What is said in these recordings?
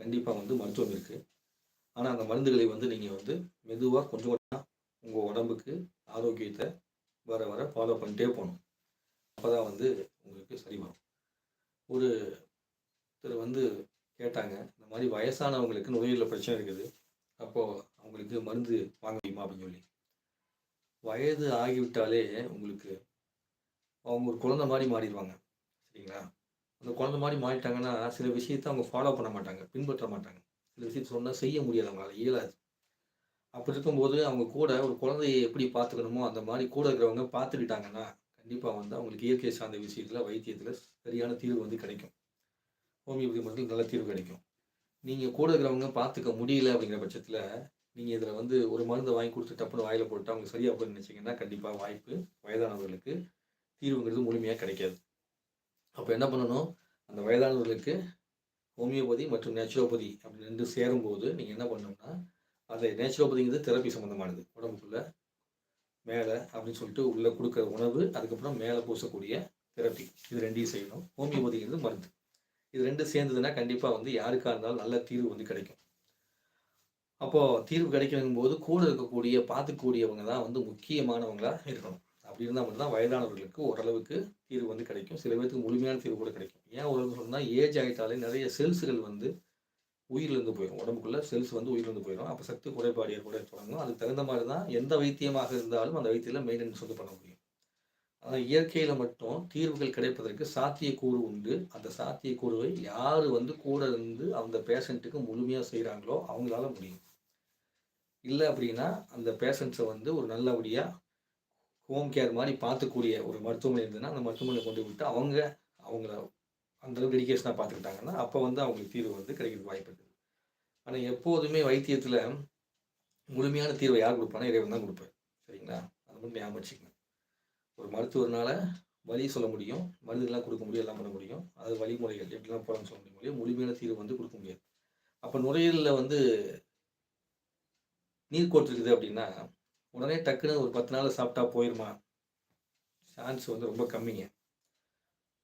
கண்டிப்பாக வந்து மருத்துவம் இருக்குது ஆனால் அந்த மருந்துகளை வந்து நீங்கள் வந்து மெதுவாக கொஞ்சம் கொஞ்சமாக உங்கள் உடம்புக்கு ஆரோக்கியத்தை வர வர ஃபாலோ பண்ணிட்டே போகணும். அப்போ தான் வந்து உங்களுக்கு சரி வரும். ஒரு ஒருத்தர் வந்து கேட்டாங்க இந்த மாதிரி வயசானவங்களுக்கு நுரையீரலில் பிரச்சனை இருக்குது. அப்போது அவங்களுக்கு மருந்து வாங்க முடியுமா அப்படின்னு சொல்லி. வயது ஆகிவிட்டாலே உங்களுக்கு அவங்க ஒரு குழந்தை மாதிரி மாறிடுவாங்க. சரிங்களா? அந்த குழந்தை மாதிரி மாறிட்டாங்கன்னா சில விஷயத்தை அவங்க ஃபாலோ பண்ண மாட்டாங்க பின்பற்ற மாட்டாங்க. சில விஷயத்தை சொன்னால் செய்ய முடியாது அவங்களால இயலாது. அப்படி இருக்கும்போது அவங்க கூட ஒரு குழந்தையை எப்படி பார்த்துக்கணுமோ அந்த மாதிரி கூட இருக்கிறவங்க பார்த்துக்கிட்டாங்கன்னா கண்டிப்பாக வந்து அவங்களுக்கு இயற்கை சார்ந்த விஷயத்தில் வைத்தியத்தில் சரியான தீர்வு வந்து கிடைக்கும். ஹோமியோபதி மருந்துல நல்ல தீர்வு கிடைக்கும். நீங்கள் கூட இருக்கிறவங்க பார்த்துக்க முடியல அப்படிங்கிற பட்சத்தில் நீங்கள் இதில் வந்து ஒரு மருந்தை வாங்கி கொடுத்து டப்புன்னு வாயில் போட்டு அவங்க சரியாக போய் நினச்சிங்கன்னா கண்டிப்பாக வாய்ப்பு வயதானவர்களுக்கு தீர்வுங்கிறது முழுமையாக கிடைக்காது. அப்போ என்ன பண்ணணும்? அந்த வயதானவர்களுக்கு ஹோமியோபதி மற்றும் நேச்சுரோபதி அப்படி ரெண்டு சேரும்போது நீங்கள் என்ன பண்ணணும்னா அந்த நேச்சுரோபதிங்கிறது தெரப்பி சம்மந்தமானது உடம்புக்குள்ள மேலே அப்படின்னு சொல்லிட்டு உள்ளே கொடுக்குற உணவு அதுக்கப்புறம் மேலே பூசக்கூடிய தெரப்பி இது ரெண்டையும் செய்யணும். ஹோமியோபதிங்கிறது மருந்து. இது ரெண்டும் சேர்ந்ததுன்னா கண்டிப்பாக வந்து யாருக்காக இருந்தாலும் நல்ல தீர்வு வந்து கிடைக்கும். அப்போது தீர்வு கிடைக்கணும் போது கூட இருக்கக்கூடிய பார்த்துக்கூடியவங்க தான் வந்து முக்கியமானவங்களாக இருக்கணும். அப்படி இருந்தால் மட்டும்தான் வயதானவர்களுக்கு ஓரளவுக்கு தீர்வு வந்து கிடைக்கும். சில பேருக்கு முழுமையான தீர்வு கூட கிடைக்கும். ஏன் உடம்பு சொன்னால் ஏஜ் ஆகிட்டாலே நிறைய செல்ஸுகள் வந்து உயிரிழந்து போயிடும் உடம்புக்குள்ள செல்ஸ் வந்து உயிரிழந்து போயிடும் அப்போ சக்தி குறைபாடு ஏற்பட தொடங்கும். அதுக்கு தகுந்த மாதிரி தான் எந்த வைத்தியமாக இருந்தாலும் அந்த வைத்தியில் மெயின்டெனன்ஸ் வந்து பண்ண முடியும். ஆனால் இயற்கையில் மட்டும் தீர்வுகள் கிடைப்பதற்கு சாத்தியக்கூறு உண்டு. அந்த சாத்தியக்கூறுவை யார் வந்து கூட இருந்து அந்த பேஷண்ட்டுக்கு முழுமையாக செய்கிறாங்களோ அவங்களால முடியும். இல்லை அப்படின்னா அந்த பேஷண்ட்ஸை வந்து ஒரு நல்லபடியாக ஹோம் கேர் மாதிரி பார்த்துக்கூடிய ஒரு மருத்துவமனை இருந்ததுன்னா அந்த மருத்துவமனை கொண்டு விட்டு அவங்க அவங்கள அந்தளவுக்கு டெடிக்கேஷனாக பார்த்துக்கிட்டாங்கன்னா அப்போ வந்து அவங்களுக்கு தீர்வு வந்து கிடைக்கிறதுக்கு வாய்ப்பு இருக்குது. ஆனால் எப்போதுமே வைத்தியத்தில் முழுமையான தீர்வை யார் கொடுப்பானா இறைவன் தான் கொடுப்பேன் சரிங்களா? அது மட்டும் ஞாபகம் வச்சுக்கணும் ஒரு மருத்துவர்னால வழி சொல்ல முடியும் மருந்துகள்லாம் கொடுக்க முடியும் எல்லாம் பண்ண முடியும். அது வழிமுறைகள் எப்படிலாம் போகலாம்னு சொல்ல முடியும். முழுமையான தீர்வு வந்து கொடுக்க முடியாது. அப்போ நுரையீரலில் வந்து நீர் கோர்த்துருக்குது அப்படின்னா உடனே டக்குன்னு ஒரு பத்து நாள் சாப்பிட்டா போயிடுமா சான்ஸ் வந்து ரொம்ப கம்மிங்க.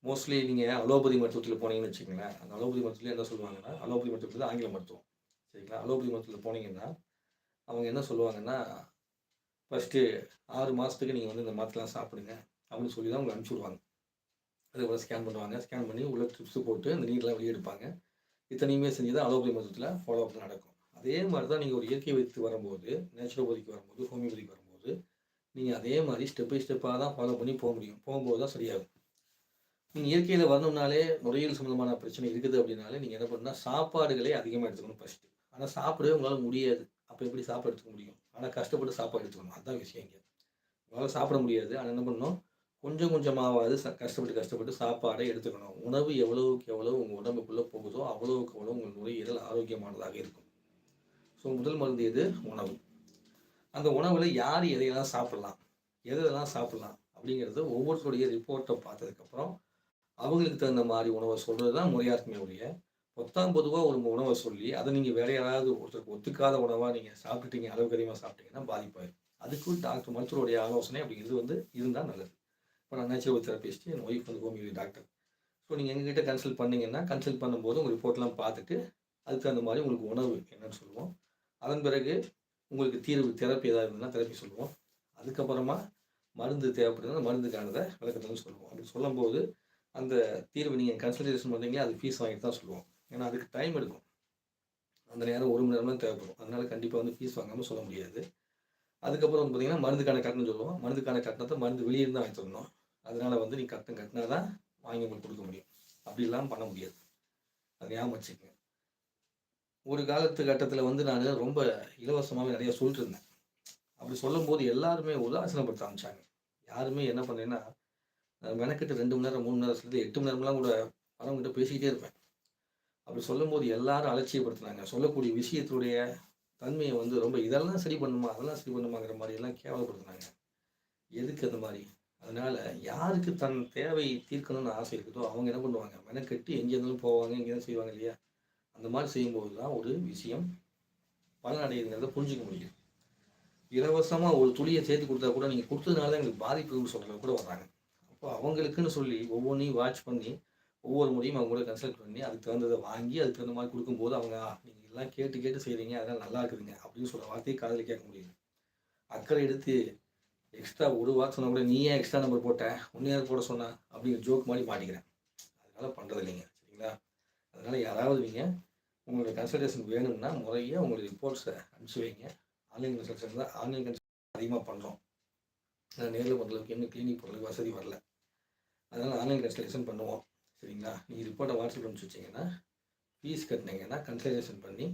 மோஸ்ட்லி நீங்கள் அலோபதி மருத்துவத்தில் போனீங்கன்னு வச்சுக்கோங்களேன். அந்த அலோபதி மருத்துவத்தில் என்ன சொல்லுவாங்கன்னா அலோபதி மருத்துவத்தில் ஆங்கில மருத்துவம். சரிங்களா? அலோபதி மருத்துவத்தில் போனீங்கன்னா அவங்க என்ன சொல்லுவாங்கன்னா ஃபஸ்ட்டு ஆறு மாதத்துக்கு நீங்கள் வந்து இந்த மாத்திரைலாம் சாப்பிடுங்க அப்படின்னு சொல்லி தான் உங்களை அனுப்பிச்சுடுவாங்க. அதுக்கப்புறம் ஸ்கேன் பண்ணுவாங்க. ஸ்கேன் பண்ணி உள்ள ட்ரிப்ஸ் போட்டு அந்த நீர்லாம் வெளியே எடுப்பாங்க. இத்தனையுமே செஞ்சு தான் அலோபதி மருத்துவத்தில் ஃபாலோ அப் நடக்கும். அதே மாதிரி தான் நீங்கள் ஒரு இயற்கை வைத்து வரும்போது நேச்சுரோபதிக்கு வரும்போது ஹோமியோபதிக்கு வரும்போது நீங்கள் அதே மாதிரி ஸ்டெப் பை ஸ்டெப்பாக தான் ஃபாலோ பண்ணி போக முடியும். போகும்போது தான் சரியாகும். நீங்கள் இயற்கையில் வரணும்னாலே நுரையீரல் சம்மந்தமான பிரச்சனை இருக்குது அப்படின்னாலே நீங்கள் என்ன பண்ணால் சாப்பாடுகளே அதிகமாக எடுத்துக்கணும் ஃபஸ்ட்டு ஆனால் சாப்பிடவே உங்களால் முடியாது. அப்போ எப்படி சாப்பாடு எடுத்துக்க முடியும்? ஆனால் கஷ்டப்பட்டு சாப்பாடு எடுத்துக்கணும். அதுதான் விஷயம் இங்கே. உங்களால் சாப்பிட முடியாது. ஆனால் என்ன பண்ணணும்? கொஞ்சம் கொஞ்சமாவது ச கஷ்டப்பட்டு கஷ்டப்பட்டு சாப்பாடை எடுத்துக்கணும். உணவு எவ்வளவுக்கு எவ்வளோ உங்கள் உடம்புக்குள்ளே போகுதோ அவ்வளோவுக்கு அவ்வளோ உங்கள் நுரையீரல் ஆரோக்கியமானதாக இருக்கும். ஸோ முதல் மருந்து எது? உணவு. அந்த உணவில் யார் எதையெல்லாம் சாப்பிட்லாம்? எதெல்லாம் சாப்பிட்லாம்? அப்படிங்கிறது ஒவ்வொருத்தருடைய ரிப்போர்ட்டை பார்த்ததுக்கப்புறம் அவங்களுக்கு தகுந்த மாதிரி உணவை சொல்கிறது தான் முறையாக இருக்குமே ஒழிய பொத்தாம் பொதுவாக ஒரு உணவை சொல்லி அதை நீங்கள் வேற யாராவது ஒருத்தருக்கு ஒத்துக்காத உணவாக நீங்கள் சாப்பிட்டுட்டீங்க அளவுக்கு அதிகமாக சாப்பிட்டீங்கன்னா பாதிப்பாயிரும். அதுக்கு டாக்டர் மருத்துவருடைய ஆலோசனை அப்படிங்கிறது வந்து இருந்தால் நல்லது. இப்போ நான் நேச்சுரல் தெரப்பிஸ்ட் என் ஒய்ஃப் வந்து ஹோமியோபதி டாக்டர் ஸோ நீங்கள் எங்ககிட்ட கன்சல்ட் பண்ணிங்கன்னா கன்சல்ட் பண்ணும்போது உங்கள் ரிப்போர்ட்லாம் பார்த்துட்டு அதுக்கு தகுந்த மாதிரி உங்களுக்கு உணவு என்னன்னு சொல்லுவோம். அதன் பிறகு உங்களுக்கு தீர்வு தெரப்பி ஏதாவது இருந்ததுன்னா தெரப்பி சொல்லுவோம். அதுக்கப்புறமா மருந்து தேவைப்படுதுன்னா மருந்துக்கானதை விளக்கத்துன்னு சொல்லுவோம். அப்படி சொல்லும்போது அந்த தீர்வு நீங்கள் கன்சல்டேஷன் பண்ணுறீங்களா அது ஃபீஸ் வாங்கிட்டு தான் சொல்லுவோம். ஏன்னா அதுக்கு டைம் எடுக்கும். அந்த நேரம் ஒரு மணி நேரம் தான் தேவைப்படும். அதனால் கண்டிப்பாக வந்து ஃபீஸ் வாங்காமல் சொல்ல முடியாது. அதுக்கப்புறம் வந்து பார்த்தீங்கன்னா மருந்துக்கான கட்டணம் சொல்லுவோம். மருந்துக்கான கட்டணத்தை மருந்து வெளியே தான் வாங்கி தரணும் அதனால் வந்து நீ கட்டணம் கட்டினா தான் வாங்கி உங்களுக்கு கொடுக்க முடியும். அப்படிலாம் பண்ண முடியாது. அது ஞாபகம் வச்சுக்கோங்க. ஒரு காலத்து கட்டத்தில் வந்து நான் ரொம்ப இலவசமாகவே நிறைய சொல்லிட்டு இருந்தேன் அப்படி சொல்லும்போது எல்லாருமே உதாசீனப்படுத்த ஆரம்பிச்சாங்க. யாருமே என்ன பண்ணேன்னா மெனக்கிட்டு ரெண்டு மணி நேரம் மூணு மணி நேரம் சொல்லி எட்டு மணி நேரம்லாம் கூட வரவங்கிட்ட பேசிக்கிட்டே இருப்பேன். அப்படி சொல்லும்போது எல்லாரும் அலட்சியப்படுத்துனாங்க. சொல்லக்கூடிய விஷயத்துடைய தன்மையை வந்து ரொம்ப இதெல்லாம் சரி பண்ணுமா அதெல்லாம் சரி பண்ணுமாங்கிற மாதிரி எல்லாம் கேவலப்படுத்தினாங்க. எதுக்கு அந்த மாதிரி? அதனால யாருக்கு தன் தேவை தீர்க்கணும்னு ஆசை இருக்குதோ அவங்க என்ன பண்ணுவாங்க? மெனக்கெட்டு எங்கே இருந்தாலும் போவாங்க எங்கே செய்வாங்க இல்லையா? அந்த மாதிரி செய்யும்போது தான் ஒரு விஷயம் பலனடையுதுங்கிறத புரிஞ்சுக்க முடியும். இலவசமாக ஒரு துளியை சேர்த்து கொடுத்தா கூட நீங்கள் கொடுத்ததுனால தான் எங்களுக்கு பாதிப்புன்னு சொல்கிறவங்க கூட வராங்க அப்போ அவங்களுக்குன்னு சொல்லி ஒவ்வொன்றையும் வாட்ச் பண்ணி ஒவ்வொரு முறையும் அவங்க கூட கன்சல்ட் பண்ணி அதுக்கு தகுந்ததை வாங்கி அதுக்கு தகுந்த மாதிரி கொடுக்கும்போது அவங்க நீங்கள் எல்லாம் கேட்டு கேட்டு செய்கிறீங்க அதெல்லாம் நல்லா இருக்குதுங்க அப்படின்னு சொல்கிற வார்த்தையை காதில் கேட்க முடியுது அக்கறை எடுத்து எக்ஸ்ட்ரா ஒரு வார்த்தை சொன்னால் கூட நீ ஏன் எக்ஸ்ட்ரா நம்பர் போட்ட? உன்னை போட சொன்ன? அப்படிங்கிற ஜோக் மாதிரி மாட்டிக்கிறேன். அதனால் பண்ணுறது இல்லைங்க சரிங்களா? அதனால் யாராவது நீங்க உங்களுடைய கன்சல்டேஷன் வேணும்னா முறையாக உங்களுடைய ரிப்போர்ட்ஸை அனுப்பிச்சு வைங்க. ஆன்லைன் கன்சல்டேஷன் தான். ஆன்லைன் கன்சல்டேஷன் அதிகமாக பண்ணுறோம் நேரில் பொறுத்தளவுக்கு இன்னும் கிளினிக் போகிறதுக்கு வசதி வரல. அதனால் ஆன்லைன் கன்சல்டேஷன் பண்ணுவோம். சரிங்களா? நீங்கள் ரிப்போர்ட்டை வாட்ஸ்அப் அனுப்பிச்சு வச்சிங்கன்னா ஃபீஸ் கட்டினீங்கன்னா கன்சல்டேஷன் பண்ணி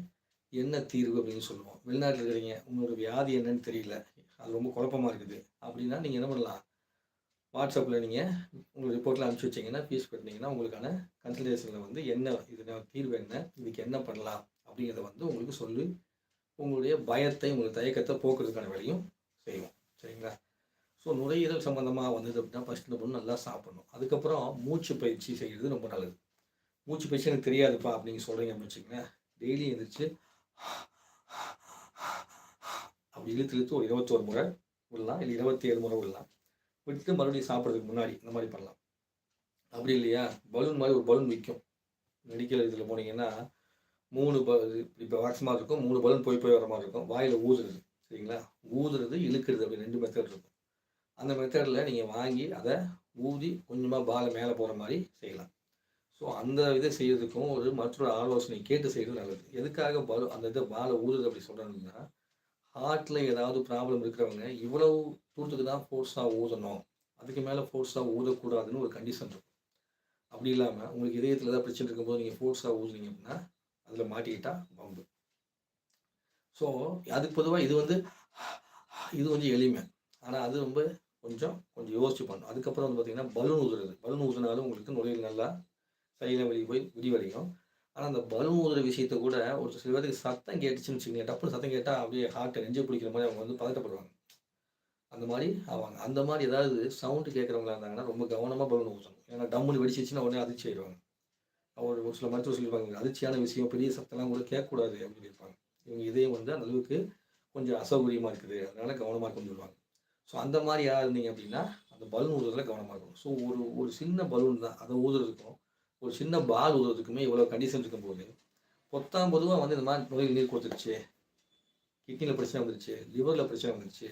என்ன தீர்வு அப்படின்னு சொல்லுவோம். வெளிநாட்டில் இருக்கிறீங்க உங்களோட வியாதி என்னன்னு தெரியல. அது ரொம்ப குழப்பமா இருக்குது. அப்படின்னா நீங்கள் என்ன பண்ணலாம்? வாட்ஸ்அப்பில் நீங்கள் உங்களுக்கு ரிப்போர்ட்டில் அனுப்பிச்சி வச்சிங்கன்னா ஃபீஸ் கட்டினீங்கன்னா உங்களுக்கான கன்சல்டேஷனில் வந்து என்ன இது தீர்வு என்ன இதுக்கு என்ன பண்ணலாம் அப்படிங்கிறத வந்து உங்களுக்கு சொல்லி உங்களுடைய பயத்தை உங்களுடைய தயக்கத்தை போக்குறதுக்கான வேலையும் செய்வோம். சரிங்களா? ஸோ நுரையீரல் சம்மந்தமாக வந்தது அப்படின்னா ஃபஸ்ட் இந்த பொண்ணு நல்லா சாப்பிடணும். அதுக்கப்புறம் மூச்சு பயிற்சி செய்கிறது ரொம்ப நல்லது. மூச்சு பயிற்சி எனக்கு தெரியாதுப்பா அப்படிங்க சொல்கிறீங்க அப்படின்னு வச்சிங்கன்னா டெய்லி எழுந்திரிச்சு அப்படி இழுத்து இழுத்து ஒரு இருபத்தோரு முறை விடலாம் இல்லை இருபத்தி ஏழு முறை விடலாம் விட்டு மறுபடியும் சாப்பிட்றதுக்கு முன்னாடி இந்த மாதிரி பண்ணலாம். அப்படி இல்லையா? பலூன் மாதிரி ஒரு பலூன் விற்கும் மெடிக்கல் இதில் போனீங்கன்னா மூணு ப இப்போ வேக்ஸ் மாதிரி இருக்கும். மூணு பலூன் போய் போய் வர மாதிரி இருக்கும். வாயில் ஊதுறது. சரிங்களா? ஊதுறது இழுக்கிறது அப்படி ரெண்டு மெத்தட் இருக்கும். அந்த மெத்தடில் நீங்கள் வாங்கி அதை ஊதி கொஞ்சமாக பாலை மேலே போகிற மாதிரி செய்யலாம். ஸோ அந்த இதை செய்கிறதுக்கும் ஒரு மற்றொரு ஆலோசனை கேட்டு செய்கிறது நல்லது. எதுக்காக பலு அந்த இதை பாலை ஊதுறது அப்படி சொல்கிறாங்கன்னா ஹார்ட்டில் ஏதாவது ப்ராப்ளம் இருக்கிறவங்க இவ்வளவு தூரத்துக்கு தான் ஃபோர்ஸாக ஊதணும். அதுக்கு மேலே ஃபோர்ஸாக ஊதக்கூடாதுன்னு ஒரு கண்டிஷன் இருக்கும். அப்படி இல்லாமல் உங்களுக்கு இதயத்தில் ஏதாவது பிரச்சனை இருக்கும்போது நீங்கள் ஃபோர்ஸாக ஊதுனீங்க அப்படின்னா அதில் மாட்டிக்கிட்டால் பம்பு ஸோ அதுக்கு பொதுவாக இது வந்து இது கொஞ்சம் எளிமை. ஆனால் அது ரொம்ப கொஞ்சம் கொஞ்சம் யோசிச்சு பண்ணணும். அதுக்கப்புறம் வந்து பார்த்தீங்கன்னா பலூன் ஊதுறது. பலூன் ஊதுனாலும் உங்களுக்கு நுழையில் நல்லா சைடில் வெளியே போய் விடிவடையும் ஆனால் அந்த பலூன் ஊதுற விஷயத்த கூட ஒரு சில பேருக்கு சத்தம் கேட்டுச்சுன்னு வச்சுக்கோங்க டப்புனு சத்தம் கேட்டால் அப்படியே ஹார்ட்டை நெஞ்சு பிடிக்கிற மாதிரி அவங்க வந்து பதட்டப்படுவாங்க. அந்த மாதிரி ஆவாங்க. அந்த மாதிரி ஏதாவது சவுண்டு கேட்குறவங்களா இருந்தாங்கன்னா ரொம்ப கவனமாக பலூன் ஊற்றணும் ஏன்னா டம்முன்னு வெடிச்சிச்சுன்னா உடனே அதிர்ச்சி ஆயிடுவாங்க. அவர் ஒரு சில மருத்துவர் சொல்லியிருப்பாங்க அதிர்ச்சியான விஷயம் பெரிய சத்தம்லாம் கூட கேட்கக்கூடாது அப்படின்னு இருப்பாங்க இவங்க இதயம் வந்து அந்த அளவுக்கு கொஞ்சம் அசௌகரியமாக இருக்குது. அதனால கவனமாக இருக்கும்னு சொல்லுவாங்க. ஸோ அந்த மாதிரி யாராக இருந்தீங்க அப்படின்னா அந்த பலூன் ஊதுறதுல கவனமாக இருக்கணும். ஸோ ஒரு ஒரு சின்ன பலூன் தான். அதை ஊதுறதுக்கும் ஒரு சின்ன பால் ஊதுறதுக்குமே இவ்வளோ கண்டிஷன் இருக்கும்போது பொத்தாம் பொதுவாக வந்து இந்த மாதிரி நோயில் நீர் கொடுத்துருச்சு. கிட்னியில் பிரச்சனை வந்துருச்சு லிவரில் பிரச்சனை வந்துருச்சு.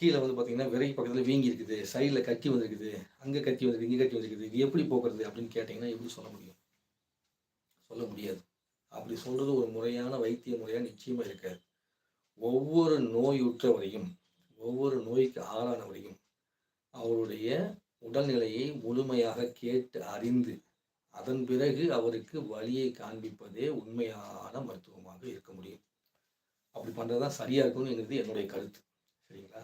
கீழே வந்து பார்த்தீங்கன்னா விரைக்கு பக்கத்தில் வீங்கி இருக்குது சைடில் கட்டி வந்திருக்குது அங்கே கட்டி வந்திருக்கு இங்கே கட்டி வந்திருக்குது. இது எப்படி போக்குறது அப்படின்னு கேட்டிங்கன்னா எப்படி சொல்ல முடியும்? சொல்ல முடியாது. அப்படி சொல்கிறது ஒரு முறையான வைத்திய முறையாக நிச்சயமாக இருக்காது. ஒவ்வொரு நோயுற்றவரையும் ஒவ்வொரு நோய்க்கு ஆளானவரையும் அவருடைய உடல்நிலையை முழுமையாக கேட்டு அறிந்து அதன் பிறகு அவருக்கு வழியை காண்பிப்பதே உண்மையான மருத்துவமாக இருக்க முடியும். அப்படி பண்ணுறது தான் சரியாக இருக்கணுங்கிறது என்னுடைய கருத்து. சரிங்களா?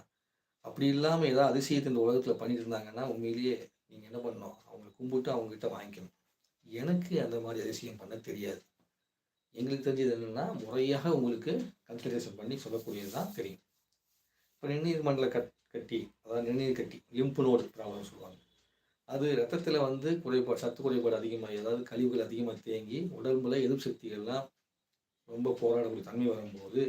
அப்படி இல்லாமல் ஏதாவது அதிசயத்தை இந்த உலகத்தில் பண்ணிட்டு இருந்தாங்கன்னா உண்மையிலேயே நீங்கள் என்ன பண்ணணும்? அவங்களை கும்பிட்டு அவங்ககிட்ட வாங்கிக்கணும். எனக்கு அந்த மாதிரி அதிசயம் பண்ண தெரியாது. எங்களுக்கு தெரிஞ்சது என்னென்னா முறையாக உங்களுக்கு கன்சல்டேஷன் பண்ணி சொல்லக்கூடியது தான் தெரியும். இப்போ நிர்நீர் மண்டல கட் கட்டி அதாவது நிர்நீர் கட்டி லிம்பு நோடு ப்ராப்ளம் சொல்லுவாங்க. அது ரத்தத்தில் வந்து குறைபாடு சத்து குறைபாடு அதிகமாகி அதாவது கழிவுகள் அதிகமாக தேங்கி உடம்புல எதிர்ப்பு சக்திகள்லாம் ரொம்ப போராடக்கூடிய தன்மை வரும்போது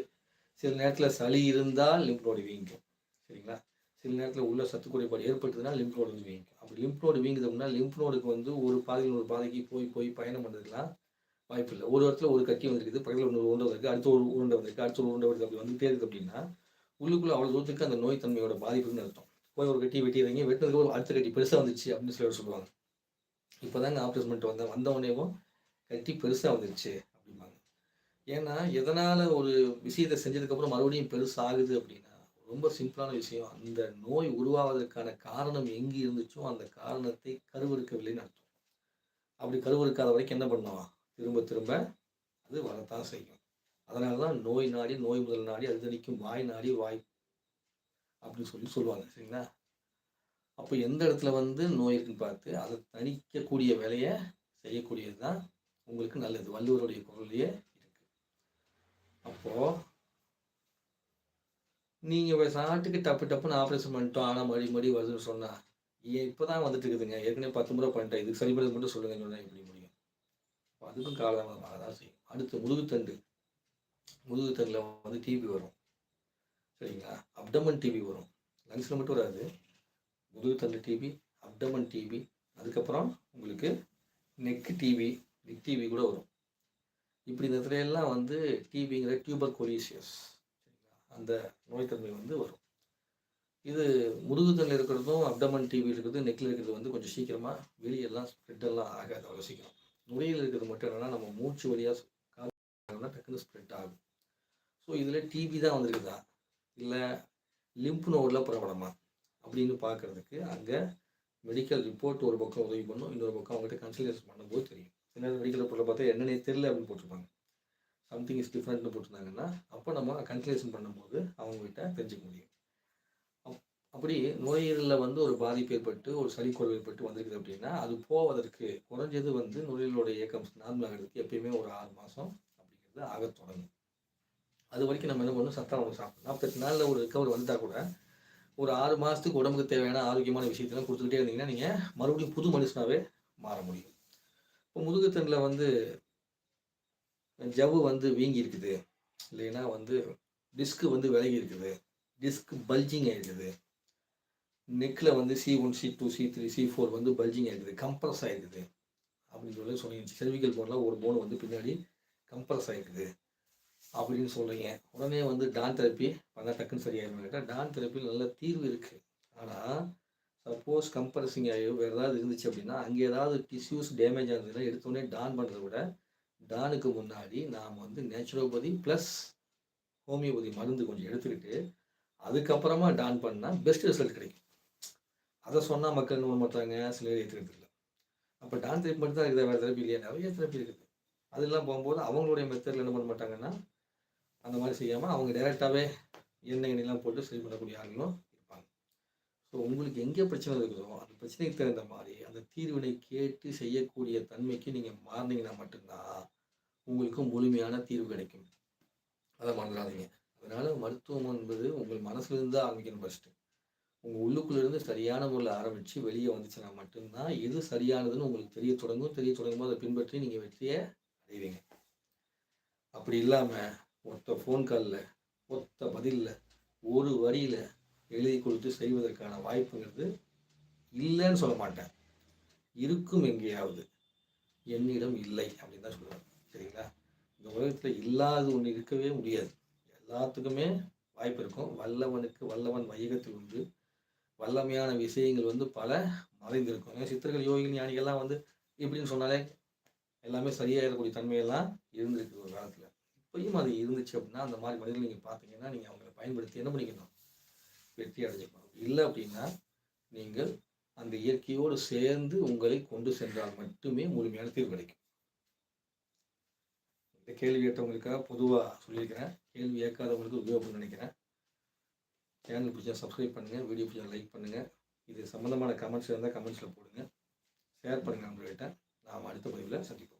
சில நேரத்தில் சளி இருந்தால் லிம்ப்ரோடு வீங்கும். சரிங்களா? சில நேரத்தில் உள்ள சத்து குறைபாடு ஏற்பட்டதுன்னா லிம்ப்ரோடு வந்து வீங்கும். அப்படி லிம்ப் வீங்குதோம்னா லிம்ப்ரோடுக்கு வந்து ஒரு பாதையில் ஒரு பாதைக்கு போய் போய் பயணம் பண்ணுறதுலாம் வாய்ப்பு இல்லை. ஒரு இடத்துல ஒரு கட்டி வந்திருக்குது பக்கத்தில் ஒன்று உருண்டை வந்திருக்கு அடுத்த ஒரு உருண்டை வந்திருக்கு அடுத்த ஒரு உருண்டை வருது அப்படி வந்துட்டே இருக்குது அப்படின்னா உள்ளுக்குள்ளே அவ்வளோ தூரத்துக்கு அந்த நோய் தன்மையோட பாதிப்புன்னு அர்த்தம். போய் ஒரு கட்டி வெட்டிடுறீங்க வெட்டினதுக்கு ஒரு அடுத்த கட்டி பெருசாக வந்துச்சு அப்படின்னு சொல்லி சொல்லுவாங்க. இப்போ தாங்க ஆப்ரேஷன் பண்ணிட்டு வந்தேன். வந்த கட்டி பெருசாக வந்துருச்சு அப்படிம்பாங்க. ஏன்னா எதனால் ஒரு விஷயத்தை செஞ்சதுக்கப்புறம் மறுபடியும் பெருசாகுது அப்படின்னா ரொம்ப சிம்பிளான விஷயம். அந்த நோய் உருவாவதற்கான காரணம் எங்கே இருந்துச்சோ அந்த காரணத்தை கருவறுக்கவில்லைன்னு அர்த்தம். அப்படி கருவறுக்காத வரைக்கும் என்ன பண்ணுவோம் திரும்ப திரும்ப அது வரத்தான் செய்யும். அதனால தான் நோய் நாடி நோய் முதல் நாடி அது தணிக்கும் வாய் நாடி வாய் அப்படின்னு சொல்லி சொல்லுவாங்க சரிங்களா? அப்போ எந்த இடத்துல வந்து நோய் இருக்குன்னு பார்த்து அதை தணிக்கக்கூடிய வேலையை செய்யக்கூடியது தான் உங்களுக்கு நல்லது. வள்ளுவருடைய குரலையே இருக்கு. அப்போது நீங்கள் சாட்டுக்கு டப்பு டப்புன்னு ஆப்ரேஷன் பண்ணிட்டோம் ஆனால் மறுபடி மறுபடி வருதுன்னு சொன்னால் ஏன் இப்போ தான் வந்துட்டு இருக்குதுங்க? ஏற்கனவே பத்து முறை பண்ணிட்டேன். இதுக்கு சரி மட்டும் சொல்லுங்க சொன்னால் எப்படி முடியும்? அதுக்கும் காலதாமதமாக தான் செய்யும். அடுத்து முதுகுத்தண்டு. முதுகுத்தண்டில் வந்து டிபி வரும். சரிங்களா? அப்டமன் டிபி வரும். லங்ஸில் மட்டும் வராது. முதுகு தண்டு டிபி அப்டமன் டிபி அதுக்கப்புறம் உங்களுக்கு நெக்கு டிவி நெக் டிவி கூட வரும். இப்படி இந்த இடத்துல எல்லாம் வந்து டிவிங்கிற டியூபர் கொலீசியஸ் அந்த நோய்த்தன்மை வந்து வரும். இது முதுகுத்தலில் இருக்கிறதும் அப்டமன் டிவி இருக்கிறது நெக்கில் இருக்கிறது வந்து கொஞ்சம் சீக்கிரமாக வெளியெல்லாம் ஸ்ப்ரெட் எல்லாம் ஆகாது அவ்வளோ சீக்கிரம். நுரையில் இருக்கிறது மட்டும் என்னென்னா நம்ம மூச்சு வழியாக டக்குன்னு ஸ்ப்ரெட் ஆகும். ஸோ இதில் டிவி தான் வந்திருக்குதா? இல்லை லிம்ப் நோடில் பிரபலமா அப்படின்னு பார்க்குறதுக்கு அங்கே மெடிக்கல் ரிப்போர்ட் ஒரு பக்கம் உதவி பண்ணும். இன்னொரு பக்கம் அவங்ககிட்ட கன்சல்டேஷன் பண்ணும்போது தெரியும். சில மெடிக்கல் ரிப்போர்ட்டில் பார்த்தா என்னன்னே தெரியல அப்படின்னு போட்டிருப்பாங்க. சம்திங் இஸ் டிஃப்ரெண்ட்னு போட்டிருந்தாங்கன்னா அப்போ நம்ம கன்சல்டேஷன் பண்ணும்போது அவங்ககிட்ட தெரிஞ்சுக்க முடியும். அப் அப்படி நுரையீரலில் வந்து ஒரு பாதிப்பு ஏற்பட்டு ஒரு சளிக்குறவு ஏற்பட்டு வந்திருக்குது அப்படின்னா அது போவதற்கு குறைஞ்சது வந்து நுரையீரலோட இயக்கம் நார்மல் ஆகிறதுக்கு எப்பயுமே ஒரு ஆறு மாதம் அப்படிங்கிறது ஆக தொடங்கும். அது வரைக்கும் நம்ம என்ன பண்ணணும்? சத்தான உணவு சாப்பிடணும். நாற்பத்தி நாளில் ஒரு ரிகவர் வந்தால் கூட ஒரு ஆறு மாதத்துக்கு உடம்புக்கு தேவையான ஆரோக்கியமான விஷயத்தெல்லாம் கொடுத்துக்கிட்டே இருந்தீங்கன்னா நீங்கள் மறுபடியும் புது மனுஷனாகவே மாற முடியும். இப்போ முதுகுத்தண்டில் வந்து ஜவ்வு வந்து வீங்கி இருக்குது. இல்லைன்னா வந்து டிஸ்க்கு வந்து விலகி இருக்குது. டிஸ்க் பல்ஜிங் ஆகிருக்குது நெக்கில் வந்து C one C two C three C four வந்து பல்ஜிங் ஆகிருக்குது கம்ப்ரஸ் ஆகிருக்குது அப்படின்னு சொல்லி சொன்னீங்க. செர்விக்கல் போனில் ஒரு போன் வந்து பின்னாடி கம்ப்ரஸ் ஆகிருக்குது அப்படின்னு சொல்கிறீங்க உடனே வந்து டான் தெரப்பி பண்ணால் டக்குன்னு சரியாயிரும் கேட்டால் டான் தெரப்பியில் நல்ல தீர்வு இருக்குது ஆனால் சப்போஸ் கம்ப்ரஸிங் ஆகியோ வேறு ஏதாவது இருந்துச்சு அப்படின்னா அங்கே ஏதாவது டிஷ்யூஸ் டேமேஜ் ஆகுதுன்னா எடுத்தோடனே டான் பண்ணுறத விட டானுக்கு முன்னாடி நாம் வந்து நேச்சுரோபதி ப்ளஸ் ஹோமியோபதி மருந்து கொஞ்சம் எடுத்துக்கிட்டு அதுக்கப்புறமா டான் பண்ணால் பெஸ்ட் ரிசல்ட் கிடைக்கும். அதை சொன்னால் மக்கள் என்ன பண்ண மாட்டாங்க? சில பேர் ஏற்றுக்கிறது இல்லை. அப்போ டான் தெரப்பி மட்டும் தான் இருக்குது வேறு தெரப்பி இல்லையா? நிறைய தெரப்பி இருக்குது. அதெல்லாம் போகும்போது அவங்களுடைய மெத்தடில் என்ன பண்ண மாட்டாங்கன்னா அந்த மாதிரி செய்யாமல் அவங்க டைரெக்டாகவே எண்ணெய் எண்ணெய்லாம் போட்டு சரி பண்ணக்கூடிய ஆளுங்களும் இருப்பாங்க. ஸோ உங்களுக்கு எங்கே பிரச்சனை இருக்குதோ அந்த பிரச்சனைக்கு தகுந்த மாதிரி அந்த தீர்வினை கேட்டு செய்யக்கூடிய தன்மைக்கு நீங்கள் மாறினீங்கன்னா மட்டும்தான் உங்களுக்கு முழுமையான தீர்வு கிடைக்கும். அதை மறந்துடாதீங்க. அதனால் மருத்துவம் என்பது உங்கள் மனசுலேருந்து தான் ஆரம்பிக்கணும் ஃபஸ்ட்டு உங்கள் உள்ளுக்குள்ளேருந்து சரியான முறையில் ஆரம்பித்து வெளியே வந்துச்சுன்னா மட்டும்தான் எது சரியானதுன்னு உங்களுக்கு தெரிய தொடங்கும். தெரிய தொடங்கும் அதை பின்பற்றி நீங்கள் வெற்றியை அடைவீங்க. அப்படி இல்லாமல் ஒத்த ஃபோன் காலில் ஒத்த பதிலில் ஒரு வரியில் எழுதி கொடுத்து செய்வதற்கான வாய்ப்புங்கிறது இல்லைன்னு சொல்ல மாட்டேன். இருக்கும் எங்கேயாவது. என்னிடம் இல்லை அப்படின்னு தான் சொல்லுவேன். சரிங்களா? இந்த உலகத்தில் இல்லாத ஒன்று இருக்கவே முடியாது. எல்லாத்துக்குமே வாய்ப்பு இருக்கும். வல்லவனுக்கு வல்லவன் வையகத்தில் உண்டு. வல்லமையான விஷயங்கள் வந்து பல மறைந்திருக்கும். ஏன்னா சித்தர்கள் யோகிகள் ஞானிகள்லாம் வந்து இப்படின்னு சொன்னாலே எல்லாமே சரியாயிடக்கூடிய தன்மையெல்லாம் இருந்திருக்கு ஒரு காலத்தில். இப்பயும் அது இருந்துச்சு அப்படின்னா அந்த மாதிரி மனிதர்கள் நீங்கள் பார்த்தீங்கன்னா நீங்கள் அவங்கள பயன்படுத்தி என்ன பண்ணிக்கணும்? வெற்றி அடைஞ்சிக்கணும். இல்லை அப்படின்னா நீங்கள் அந்த இயற்கையோடு சேர்ந்து உங்களை கொண்டு சென்றால் மட்டுமே முழுமையான தீர்வு கிடைக்கும். இந்த கேள்வி கேட்டவங்களுக்காக பொதுவாக சொல்லியிருக்கிறேன். கேள்வி கேட்காதவங்களுக்கு உபயோகம்னு நினைக்கிறேன். சேனல் பிடிச்சா சப்ஸ்கிரைப் பண்ணுங்கள் வீடியோ பிடிச்சா லைக் பண்ணுங்கள் இது சம்மந்தமான கமெண்ட்ஸ் இருந்தால் கமெண்ட்ஸில் போடுங்க. ஷேர் பண்ணுங்கள் நம்மள்கிட்ட நாம் அடுத்த பதிவில் சந்திப்போம்.